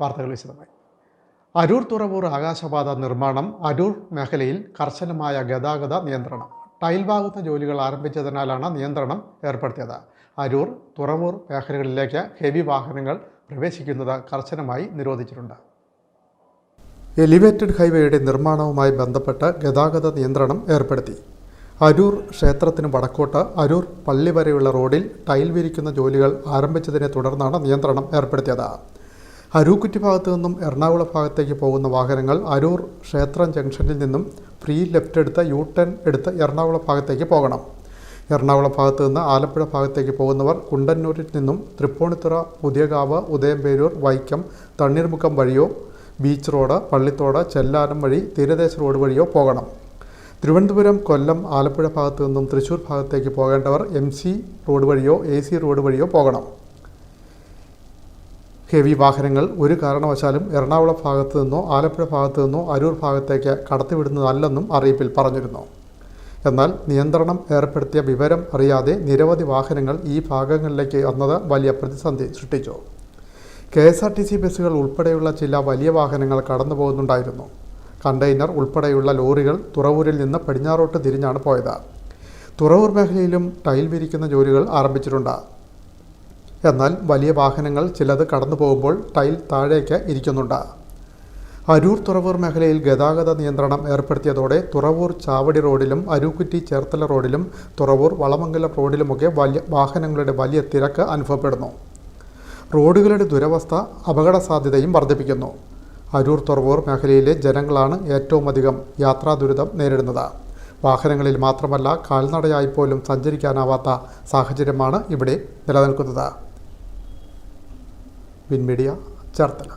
വാർത്തകൾ വിശദമായി. അരൂർ തുറവൂർ ആകാശപാത നിർമ്മാണം അരൂർ മേഖലയിൽ കർശനമായ ഗതാഗത നിയന്ത്രണം. ടൈൽ ഭാഗത്ത് ജോലികൾ ആരംഭിച്ചതിനാലാണ് നിയന്ത്രണം ഏർപ്പെടുത്തിയത്. അരൂർ തുറവൂർ മേഖലകളിലേക്ക് ഹെവി വാഹനങ്ങൾ പ്രവേശിക്കുന്നത് കർശനമായി നിരോധിച്ചിട്ടുണ്ട്. എലിവേറ്റഡ് ഹൈവേയുടെ നിർമ്മാണവുമായി ബന്ധപ്പെട്ട് ഗതാഗത നിയന്ത്രണം ഏർപ്പെടുത്തി. അരൂർ ക്ഷേത്രത്തിന് വടക്കോട്ട് അരൂർ പള്ളി വരെയുള്ള റോഡിൽ ടൈൽ വിരിക്കുന്ന ജോലികൾ ആരംഭിച്ചതിനെ തുടർന്നാണ് നിയന്ത്രണം ഏർപ്പെടുത്തിയത്. അരൂക്കുറ്റി ഭാഗത്തു നിന്നും എറണാകുളം ഭാഗത്തേക്ക് പോകുന്ന വാഹനങ്ങൾ അരൂർ ക്ഷേത്രം ജംഗ്ഷനിൽ നിന്നും ഫ്രീ ലെഫ്റ്റ് എടുത്ത് യു ടേൺ എടുത്ത് എറണാകുളം ഭാഗത്തേക്ക് പോകണം. എറണാകുളം ഭാഗത്തു നിന്ന് ആലപ്പുഴ ഭാഗത്തേക്ക് പോകുന്നവർ കുണ്ടന്നൂരിൽ നിന്നും തൃപ്പൂണിത്തുറ പുതിയകാവ് ഉദയംപേരൂർ വൈക്കം തണ്ണീർമുക്കം വഴിയോ ബീച്ച് റോഡ് പള്ളിത്തോട് ചെല്ലാനം വഴി തീരദേശ റോഡ് വഴിയോ പോകണം. തിരുവനന്തപുരം കൊല്ലം ആലപ്പുഴ ഭാഗത്തു നിന്നും തൃശ്ശൂർ ഭാഗത്തേക്ക് പോകേണ്ടവർ എം സി റോഡ് വഴിയോ എ സി റോഡ് വഴിയോ പോകണം. ഹെവി വാഹനങ്ങൾ ഒരു കാരണവശാലും എറണാകുളം ഭാഗത്തു നിന്നോ ആലപ്പുഴ ഭാഗത്തു നിന്നോ അരൂർ ഭാഗത്തേക്ക് കടത്തിവിടുന്നതല്ലെന്നും അറിയിപ്പിൽ പറഞ്ഞിരുന്നു. എന്നാൽ നിയന്ത്രണം ഏർപ്പെടുത്തിയ വിവരം അറിയാതെ നിരവധി വാഹനങ്ങൾ ഈ ഭാഗങ്ങളിലേക്ക് എന്നത് വലിയ പ്രതിസന്ധി സൃഷ്ടിച്ചു. K S R T C ബസ്സുകൾ ഉൾപ്പെടെയുള്ള ചില വലിയ വാഹനങ്ങൾ കടന്നു പോകുന്നുണ്ടായിരുന്നു കണ്ടെയ്നർ ഉൾപ്പെടെയുള്ള ലോറികൾ തുറവൂരിൽ നിന്ന് പടിഞ്ഞാറോട്ട് തിരിഞ്ഞാണ് പോയത്. തുറവൂർ മേഖലയിലും ടൈൽ വിരിക്കുന്ന ജോലികൾ ആരംഭിച്ചിട്ടുണ്ട്. എന്നാൽ വലിയ വാഹനങ്ങൾ ചിലത് കടന്നു പോകുമ്പോൾ ടൈൽ താഴേക്ക് ഇരിക്കുന്നുണ്ട്. അരൂർ തുറവൂർ മേഖലയിൽ ഗതാഗത നിയന്ത്രണം ഏർപ്പെടുത്തിയതോടെ തുറവൂർ ചാവടി റോഡിലും അരൂക്കുറ്റി ചേർത്തല റോഡിലും തുറവൂർ വളമംഗലം റോഡിലുമൊക്കെ വലിയ വാഹനങ്ങളുടെ വലിയ തിരക്ക് അനുഭവപ്പെടുന്നു. റോഡുകളുടെ ദുരവസ്ഥ അപകട സാധ്യതയും വർദ്ധിപ്പിക്കുന്നു. അരൂർ തുറവൂർ മേഖലയിലെ ജനങ്ങളാണ് ഏറ്റവും അധികം യാത്രാ ദുരിതം നേരിടുന്നത്. വാഹനങ്ങളിൽ മാത്രമല്ല കാൽനടയായി പോലും സഞ്ചരിക്കാനാവാത്ത സാഹചര്യമാണ് ഇവിടെ നിലനിൽക്കുന്നത്. വിൻമീഡിയ ചേർത്തല.